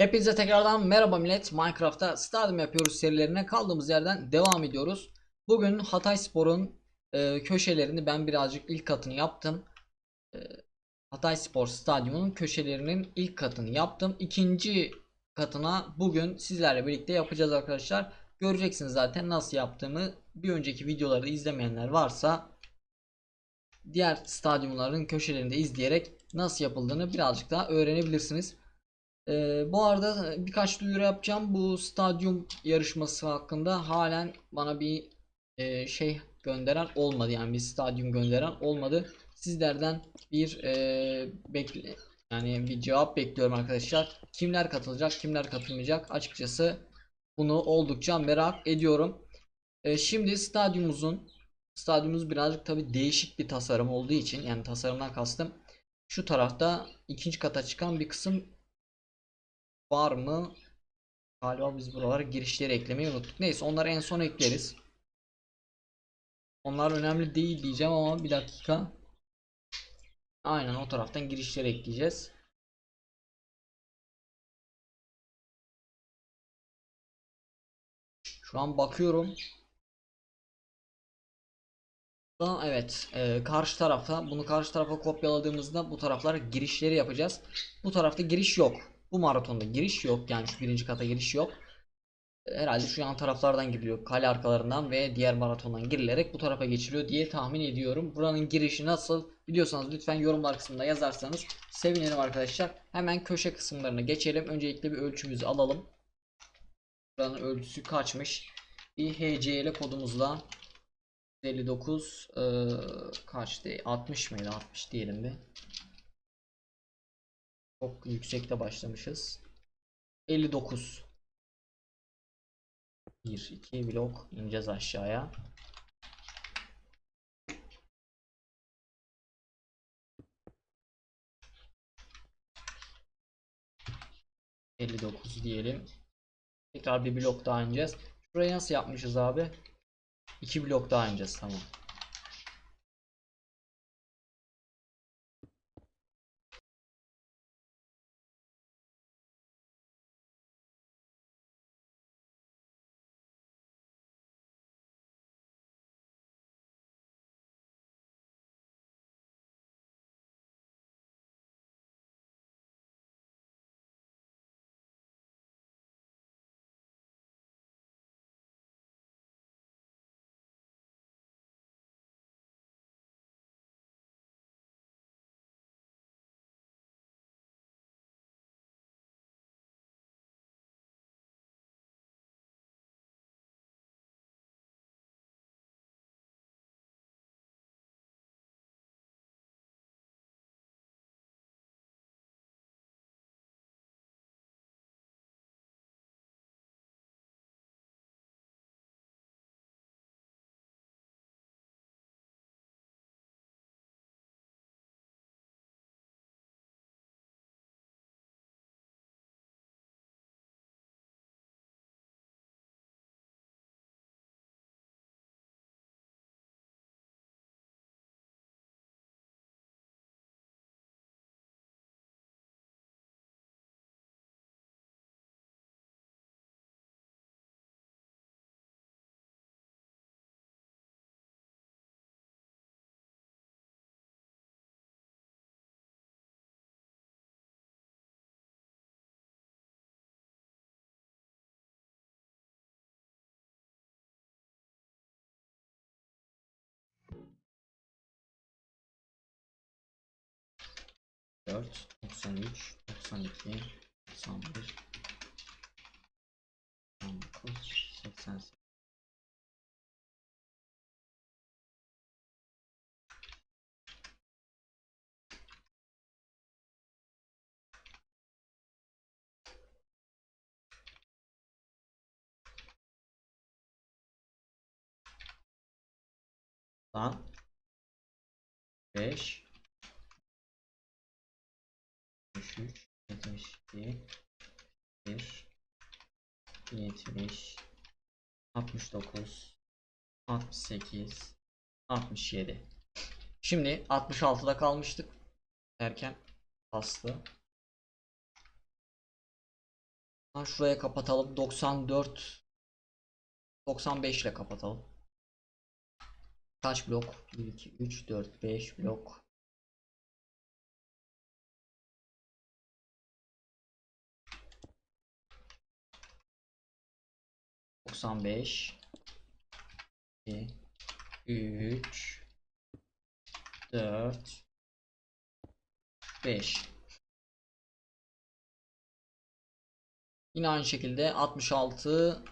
Hepinize tekrardan merhaba millet. Minecraft'ta Stadyum yapıyoruz serilerine kaldığımız yerden devam ediyoruz. Bugün Hatay Spor'un e, köşelerini ben birazcık ilk katını yaptım. E, Hatay Spor Stadyumu'nun köşelerinin ilk katını yaptım. İkinci katına bugün sizlerle birlikte yapacağız arkadaşlar. Göreceksiniz zaten nasıl yaptığımı. Bir önceki videoları izlemeyenler varsa diğer stadyumların köşelerinde izleyerek nasıl yapıldığını birazcık daha öğrenebilirsiniz. Ee, bu arada birkaç duyuru yapacağım. Bu stadyum yarışması hakkında halen bana bir e, şey gönderen olmadı. Yani bir stadyum gönderen olmadı. Sizlerden bir e, bekle yani bir cevap bekliyorum arkadaşlar. Kimler katılacak, kimler katılmayacak? Açıkçası bunu oldukça merak ediyorum. E, şimdi stadyumumuzun stadyumumuz birazcık tabi değişik bir tasarım olduğu için yani tasarımdan kastım şu tarafta ikinci kata çıkan bir kısım var mı? Galiba biz buralara girişleri eklemeyi unuttuk. Neyse onları en son ekleriz. Onlar önemli değil diyeceğim ama bir dakika. Aynen o taraftan girişleri ekleyeceğiz. Şu an bakıyorum. Daha evet e, karşı tarafa bunu karşı tarafa kopyaladığımızda bu taraflara girişleri yapacağız. Bu tarafta giriş yok. Bu maratonda giriş yok yani şu birinci kata giriş yok. E, Herhalde şu yan taraflardan giriliyor. Kale arkalarından ve diğer maratondan girilerek bu tarafa geçiliyor diye tahmin ediyorum. Buranın girişi nasıl biliyorsanız lütfen yorumlar kısmında yazarsanız sevinirim arkadaşlar. Hemen köşe kısımlarına geçelim. Öncelikle bir ölçümüzü alalım. Buranın ölçüsü kaçmış? Bir HCL kodumuzla 59 eee kaçtı? 60 mıydı? 60 diyelim bir. Çok yüksekte başlamışız. 59. 1 2 blok ineceğiz aşağıya. ...59 diyelim. Tekrar bir blok daha ineceğiz. Şurayı nasıl yapmışız abi? 2 blok daha ineceğiz tamam. Dört, 93, 92, 91, 99, 88. Lan 5 73 72 1 70 69 68 67 Şimdi 66'da kalmıştık derken bastı Şuraya kapatalım. 94 95 ile kapatalım. Kaç blok? 1 2 3 4 5 blok. Doksan beş, iki, üç, dört, beş. Yine aynı şekilde 66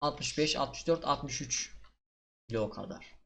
65 64 63 kilo kadar.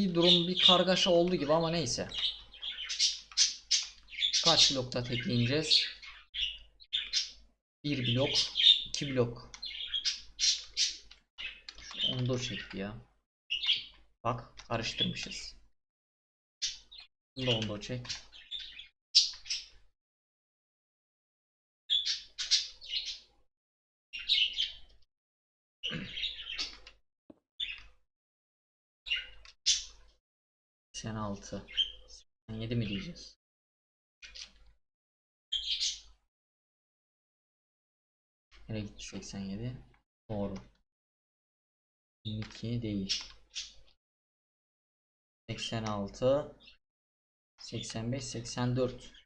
Bir durum bir kargaşa oldu gibi ama neyse. Kaç blokta tekleyeceğiz? Bir blok, iki blok. Şu 14 çekti ya. Bak karıştırmışız. Bunu da 14 çek. Sen altı. Sen yedi mi diyeceğiz? Nereye gitti 87? Doğru. 22 değil. 86 85 84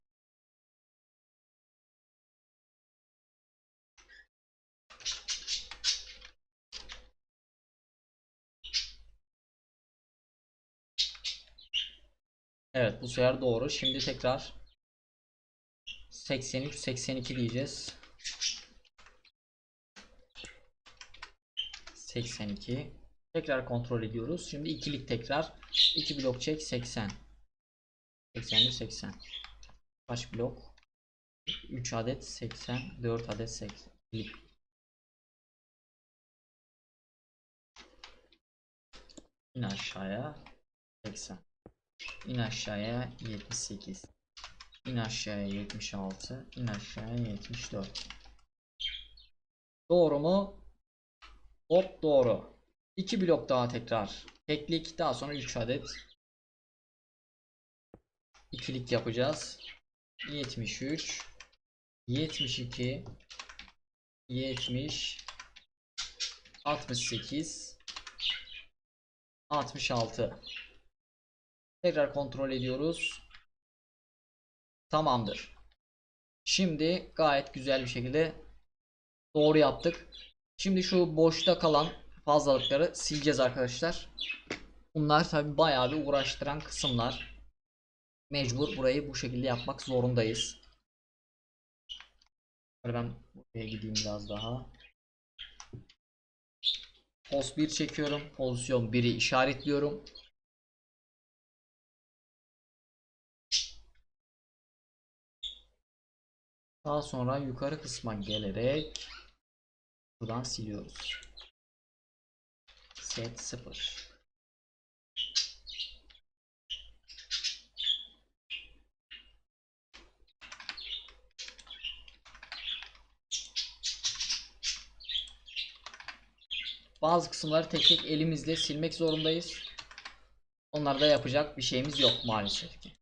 Evet bu sefer doğru. Şimdi tekrar 83 82 diyeceğiz. 82 tekrar kontrol ediyoruz. Şimdi ikilik tekrar 2 blok çek 80 81 80 kaç blok 3 adet 80, 4 adet 80. Klip. İn aşağıya 80. İn aşağıya 78. İn aşağıya 76. İn aşağıya 74. Doğru mu? Hop doğru. 2 blok daha tekrar. Teklik daha sonra 3 adet. İkilik yapacağız. 73 72 70 68 66 Tekrar kontrol ediyoruz. Tamamdır. Şimdi gayet güzel bir şekilde doğru yaptık. Şimdi şu boşta kalan fazlalıkları sileceğiz arkadaşlar. Bunlar tabi bayağı bir uğraştıran kısımlar. Mecbur burayı bu şekilde yapmak zorundayız. Ben buraya gideyim biraz daha. Poz 1 çekiyorum. Pozisyon 1'i işaretliyorum. Daha sonra yukarı kısma gelerek buradan siliyoruz. Set 0. Bazı kısımları tek tek elimizle silmek zorundayız. Onlarda da yapacak bir şeyimiz yok maalesef ki.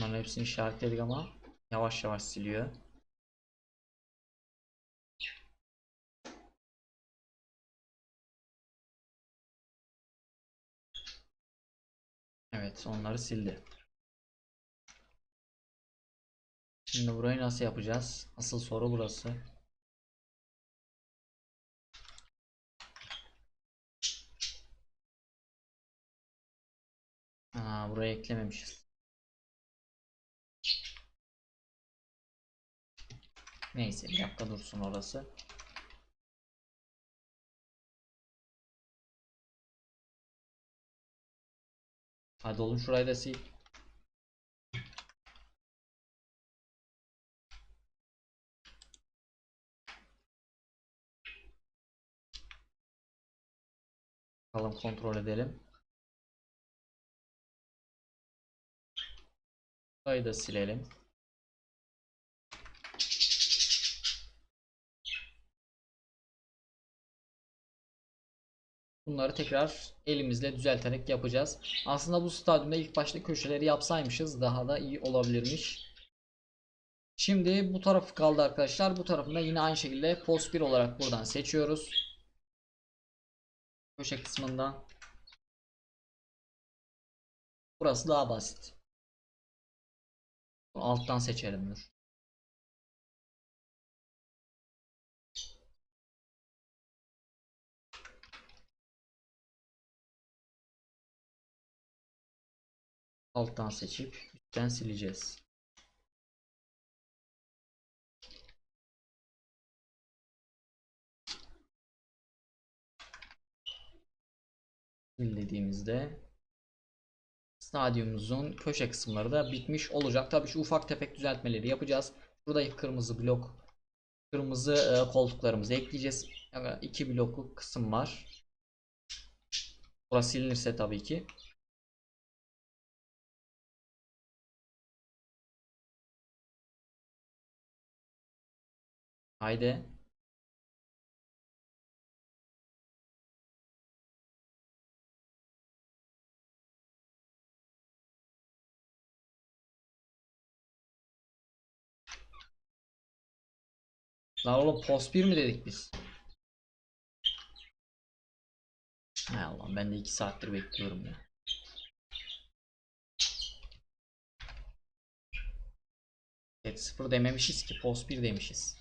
Bunların hepsini işaretledik ama yavaş yavaş siliyor. Evet onları sildi. Şimdi burayı nasıl yapacağız? Asıl soru burası. Aa, burayı eklememişiz. Neyse bir dakika dursun orası. Hadi oğlum şurayı da sil. Bakalım kontrol edelim. Burayı da silelim. Bunları tekrar elimizle düzelterek yapacağız. Aslında bu stadyumda ilk başta köşeleri yapsaymışız daha da iyi olabilirmiş. Şimdi bu tarafı kaldı arkadaşlar. Bu tarafında yine aynı şekilde post 1 olarak buradan seçiyoruz. Köşe kısmından. Burası daha basit. Alttan seçelim dur. Alttan seçip üstten sileceğiz. Sil stadyumumuzun köşe kısımları da bitmiş olacak. Tabii şu ufak tefek düzeltmeleri yapacağız. Burada kırmızı blok kırmızı e, koltuklarımızı ekleyeceğiz. Yani iki bloklu kısım var. Burası silinirse tabii ki. Haydi. Lan oğlum post 1 mi dedik biz? Hay Allah ben de 2 saattir bekliyorum ya. Evet 0 dememişiz ki post 1 demişiz.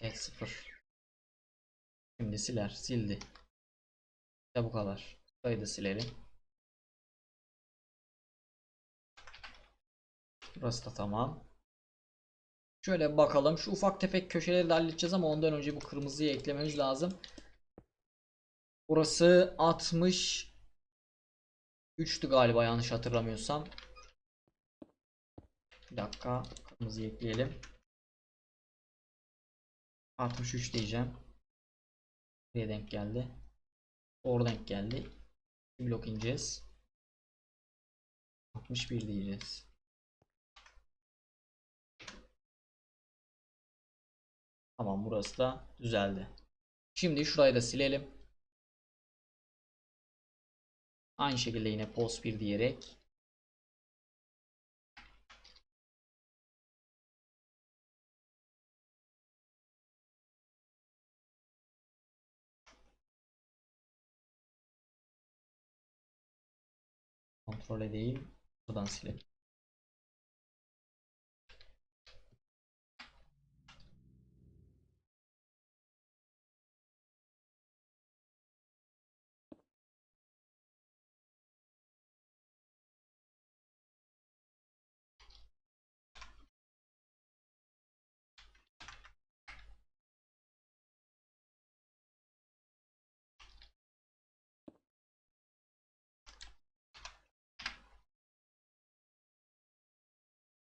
Evet sıfır. Şimdi siler. Sildi. İşte bu kadar. Burayı da silelim. Burası da tamam. Şöyle bakalım. Şu ufak tefek köşeleri de halledeceğiz ama ondan önce bu kırmızıyı eklememiz lazım. Burası 60 3'tü galiba yanlış hatırlamıyorsam. Bir dakika. Kırmızıyı ekleyelim. 63 diyeceğim. Buraya denk geldi. Doğru denk geldi. Bir blok ineceğiz. 61 diyeceğiz. Tamam burası da düzeldi. Şimdi şurayı da silelim. Aynı şekilde yine post 1 diyerek kontrol edeyim. Buradan silelim.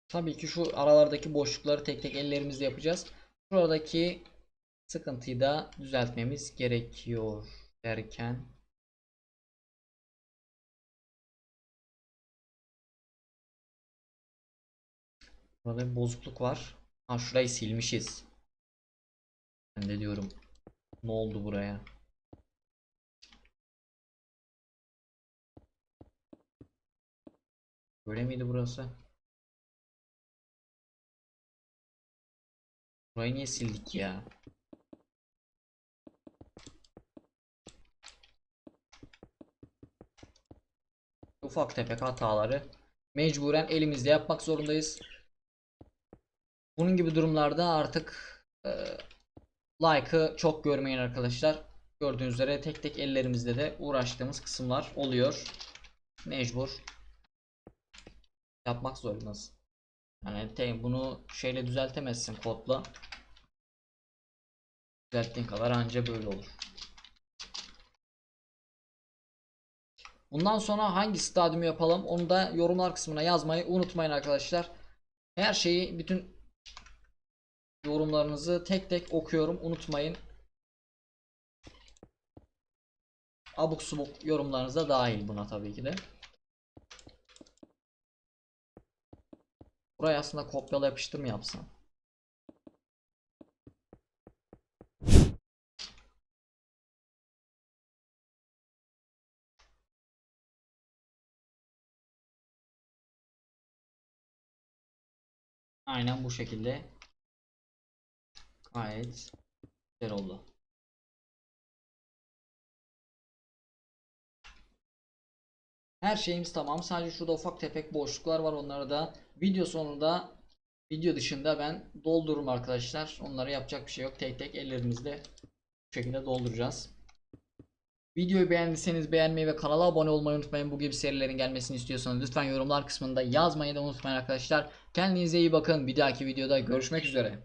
Tabii ki şu aralardaki boşlukları tek tek ellerimizle yapacağız. Şuradaki sıkıntıyı da düzeltmemiz gerekiyor derken Burada bir bozukluk var. Ha şurayı silmişiz. Ben de diyorum ne oldu buraya? Böyle miydi burası? Burayı niye sildik ya? Ufak tefek hataları mecburen elimizde yapmak zorundayız. Bunun gibi durumlarda artık e, like'ı çok görmeyin arkadaşlar. Gördüğünüz üzere tek tek ellerimizde de uğraştığımız kısımlar oluyor. Mecbur yapmak zorundasın. Yani bunu şeyle düzeltemezsin kodla. Düzelttiğin kadar anca böyle olur. Bundan sonra hangi stadyumu yapalım onu da yorumlar kısmına yazmayı unutmayın arkadaşlar. Her şeyi bütün yorumlarınızı tek tek okuyorum unutmayın. Abuk subuk yorumlarınız da dahil buna tabii ki de. Burayı aslında kopyala yapıştır mı yapsam? Aynen bu şekilde. Gayet güzel oldu. Her şeyimiz tamam. Sadece şurada ufak tefek boşluklar var. Onları da video sonunda video dışında ben doldururum arkadaşlar. Onlara yapacak bir şey yok. Tek tek ellerimizle bu şekilde dolduracağız. Videoyu beğendiyseniz beğenmeyi ve kanala abone olmayı unutmayın. Bu gibi serilerin gelmesini istiyorsanız lütfen yorumlar kısmında yazmayı da unutmayın arkadaşlar. Kendinize iyi bakın. Bir dahaki videoda görüşmek üzere.